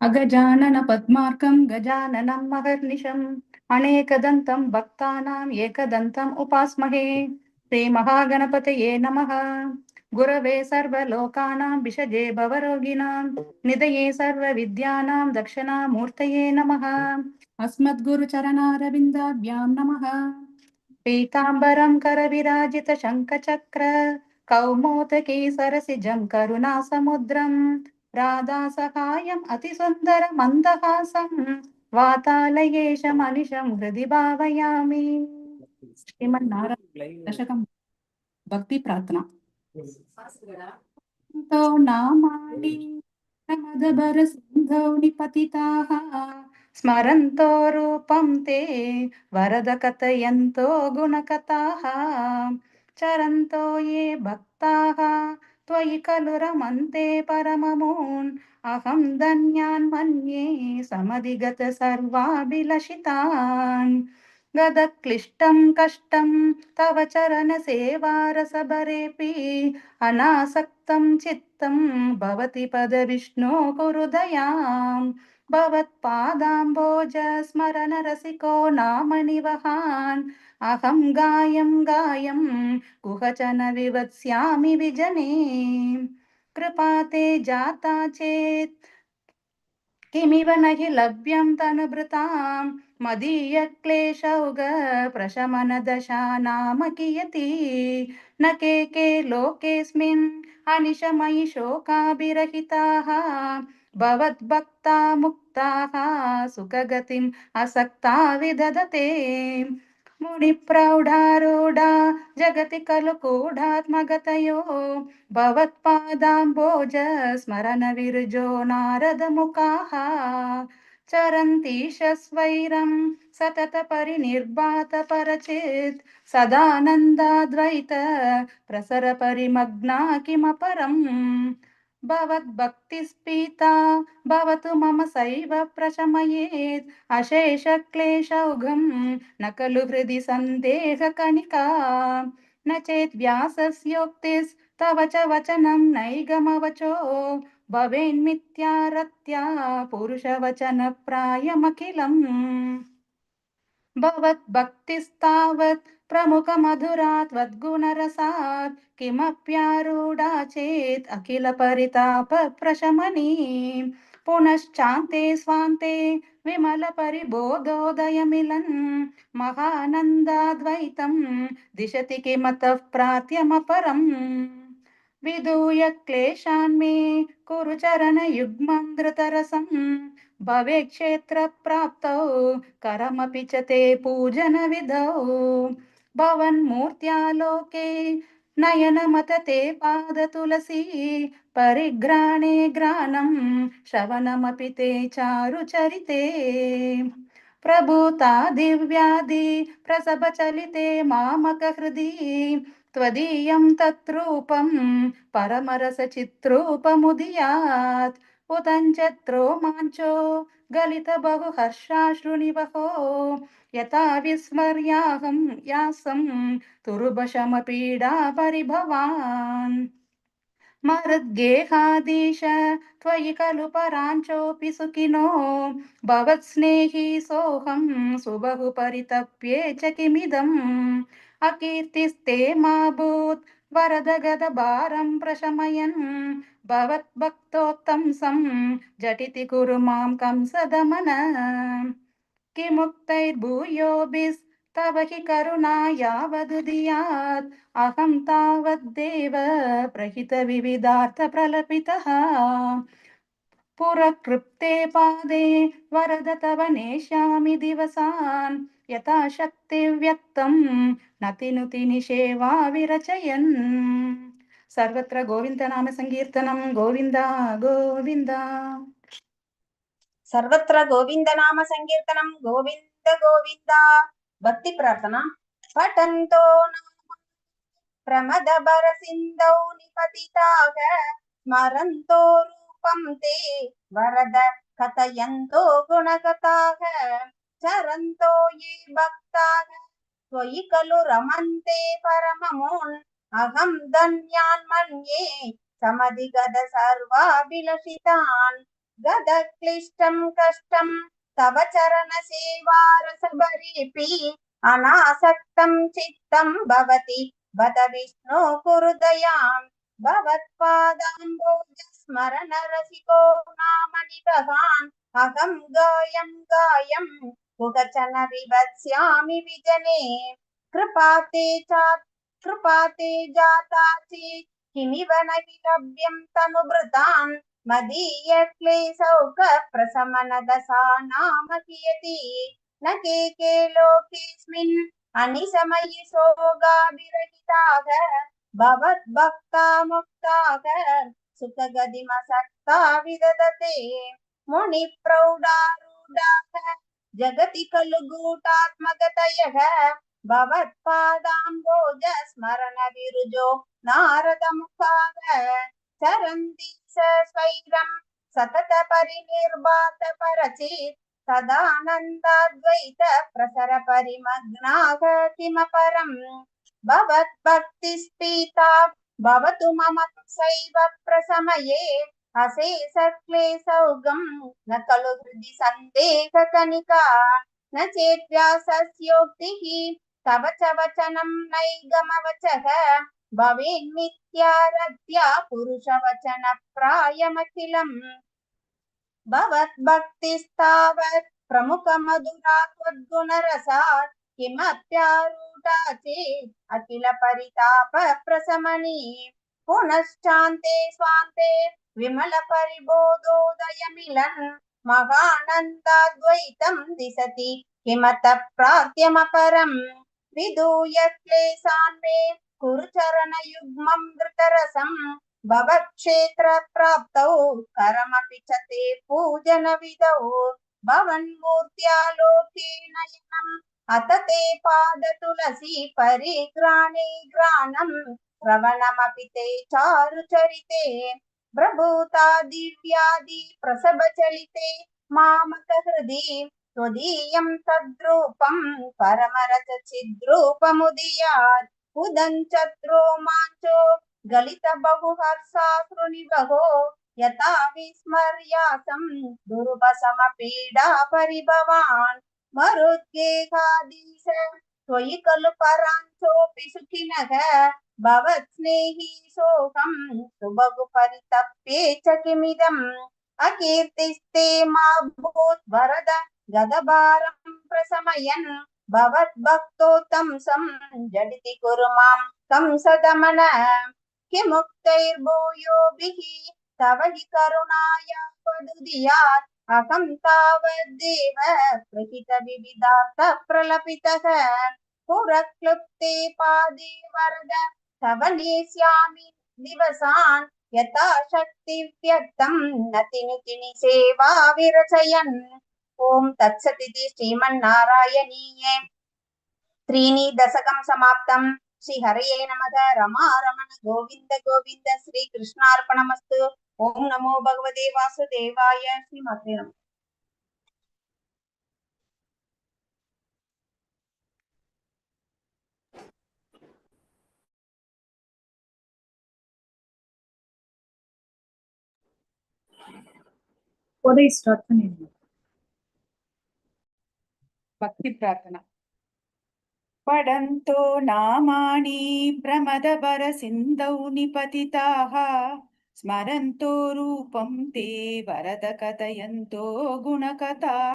அகஜானன பத்மார்க்கம் கஜானனம் மகர்நிஷம் அநேகதந்தம் பக்தானாம் ஏகதந்தம் உபாஸ்மகே ஸ்ரீ மகாகணபதயே நமக गुरवे सर्वलोकानां विषजे भवरोगिणां निधये सर्वविद्यानां दक्षिणामूर्तये नमः अस्मद्गुरुचरणारविन्दाभ्यां नमः पीताम्बरं करविराजितशङ्खचक्र పీతాంబరం కరవిరాజిత శంఖచక్ర కౌమోదకీ సరసిజం కరుణాసముద్రం రాధా సహాయం అతి సుందర మందహాసం. వాతాలయేష మనిషం హృది భావయామి. దశకం భక్తి ప్రార్థన. స్మరంతో రూపం తే चरन्तो ये भक्ताः त्वयि खलु रमन्ते परममून् अहं धन्यान् मन्ये समधिगत सर्वाभिलषितान् गदक्लिष्टं कष्टं तव चरणसेवारसभरेऽपि अनासक्तं चित्तं भवति पदविष्णो कुरुदयाम् భవత్పాదాంబోజ స్మరణ రసికో నామణివహాన్ అహం గాయం గాయం కుహచన వివత్స్యామి విజనే కృపాతే జాతా చేత్ కిమివ నహి లభ్యం తనుభృతాం మదీయ క్లేశౌగ ప్రశమన దశా నామ కియతి నకే కే లోకేస్మిన్ అనిశమయి శోకాభిరహితాః భవద్భక్తా ముక్ ముక్తాః సుఖగతిం అసక్తా విదదతే మునిప్రౌఢారూఢా జగతి కలు కూఢాత్మగతయో. భవత్పాదాంబోజ స్మరణ విరుజో నారద నారదముఖాః చరంతీశస్వైరం సతత పరినిర్బాత పరచేత్. సదానందాద్వైత ప్రసర పరిమగ్నా కిమపరం. भवद्भक्तिस्पीता भवतु मम सैव प्रशमयेत्। अशेषक्लेशौघं न खलु हृदि सन्देहकणिका न चेत् व्यासस्योक्तिस्तव च वचनं नैगमवचो। भवेन्मिथ्यारत्या पुरुषवचनप्रायमखिलम्। भवद्भक्तिस्तावत् ప్రముఖ మధురాత్ వద్గుణరసాత్ కిమప్యారూఢా చేత్ అఖిల పరితాప ప్రశమనీ పునశ్చాంతే స్వాంతే విమల పరిబోధోదయమిలన్ మహానందాద్వైతం దిశతి కిమత ప్రాత్యమపరం విదూయ క్లేశాన్మే కురు చరణ యుగ్మం ధృతరసం భవే క్షేత్ర ప్రాప్తౌ కరమపి చ పూజన విధౌ भवन्मूर्त्यालोके नयनमत ते पादतुलसी परिघ्राणे घ्राणं श्रवणमपि ते चारुचरिते प्रभूता दिव्यादि प्रसभचलिते मामकहृदि त्वदीयं तत्रूपं परमरसचित्रूपमुदीयात् उदञ्चत्रो माञ्चो गलित बहु हर्षाश्रुनिवहो यथा विस्मर्याहं यासं तुरुभशमपीडा परिभवान्। मरुद्गेहादीश त्वयि खलु पराञ्चोऽपि सुखिनो। भवत्स्नेही सोऽहं सुबहु परितप्ये च किमिदम् अकीर्तिस्ते मा भूत् वरद गदभारं प्रशमयन्। भवद्भक्तोत्तंसं झटिति कुरु मां कंसदमन किमुक्तैर्भूयोभिस्तव हि करुणा यावदुदीयात् अहं तावद्देव प्रहितविविधार्थप्रलपितः पुरकृप्ते पादे वरद तव नेष्यामि दिवसान् यथा शक्तिव्यक्तं नतिनुति निषेवा विरचयन् सर्वत्र गोविन्दनाम सङ्कीर्तनं गोविन्द गोविन्द సర్వత్ర గోవిందనామ సంకీర్తనం. గోవింద గోవింద. భక్తి ప్రార్థన. పఠంతో ప్రమద బరసిందౌ నిపతితాక స్మరంతో రూపం తే వరద కథయంతో గుణగతాక చరంతో ఏ భక్తాక త్వయి కలు రమంతే పరమమోన్. అహం ధన్యాన్ సమధిగద సర్వాభిలషితాన్. గదక్లిష్టం కష్టం తవ చరణ సేవారసభరీపి అనాసక్తం చిత్తం భవతి. బత విష్ణు కురుదయాం భవత్పాదాంబోజ స్మరణ రసికో నామని భవాన్ అహం గాయం గాయం కుగచన వివత్స్యామి విజనే. కృపాతే చా కృపాతే జాతాచి కిమివ లభ్యం मदीयक्लेशौक प्रशमनदशा नाम कियति। न के के लोकेऽस्मिन् अनिशमयि सोगाभिरहिताः भवद्भक्ता मुक्ताः सुखगतिमसक्ता विदधते मुनिप्रौढारूढाः, जगति खलु गूढात्मगतयः भवत्पादाम्बोज स्मरण विरुजो नारदमुखाः। चरन्ति स्वैरं सतत परिनिर्वात परचित्। सदानन्दाद्वैत प्रसर परिमग्नाः किमपरम्। भवद्भक्तिस्पीता, भवतु मम सैव प्रसमये। अशेषक्लेशौगं न खलु हृदि सन्देहकनिका न चेद्व्यासस्योक्तिः, तव च वचनं नैगमवचः। भवेन्मिथ्यारद्या पुरुषवचनप्रायमखिलम् भवद्भक्तिस्तावत् प्रमुखमधुरा त्वद्गुणरसात् किमप्यारूढा चेत् अखिल परिताप प्रशमनी पुनश्चान्ते स्वान्ते विमल परिबोधोदयमिलन् महानन्दाद्वैतं दिशति किमतः प्रार्थ्यमपरम् विधूय क्लेशान् मे कुरु चरणयुग्मं धृतरसम् भवक्षेत्रप्राप्तौ करमपि च ते पूजनविधौ भवन्मूर्त्यालोके नयनम् अत ते पादतुलसी परिग्राणे ग्राणम् श्रवणमपि ते चारुचरिते प्रभूता दिव्यादि प्रसभचलिते मामकहृदि त्वदीयं तद्रूपं परमरचचिद्रूपमुदीयात् उदञ्चत्रो माञ्चो, गलित बहुहर्षाश्रुनिबहो यथा विस्मर्यासं दुर्वसमपीडा परिभवान्। मरुद्गेहादीश, त्वयि खलु पराञ्चोऽपि सुखिनः, भवत्स्नेही सोऽहं सुबगु परितप्ये च किमिदम्। अकीर्तिस्ते मा भूत् वरद गदभारं प्रशमयन्। भवद्भक्तोत्तंसं जडिति कुरु मां कंसदमन किमुक्तैर्भूयोभिः तव हि करुणायावदुदियात् अहं तावद्देव प्रहितविविधार्थ प्रलपितः पुरक्लुप्ते पादे वरद तव नेष्यामि दिवसान् यथा शक्तिव्यक्तं नतिनितिनि सेवा विरचयन् ஓம் தத்சதிதி ஸ்ரீமன்னாராயணீயே त्रीणि दशकं समाप्तं श्रीहरये नमः रमा रमण गोविन्द गोविन्द श्रीकृष्णार्पणमस्तु ॐ नमो भगवते वासुदेवाय श्रीमते नमः உதவி ஸ்டார்ட் பண்ணிடுங்க భక్తి ప్రార్థన. పడంతో నామాని ప్రమదబర సింధౌ నిపతితాః స్మరంతో రూపం తే వరద కథయంతో గుణకథా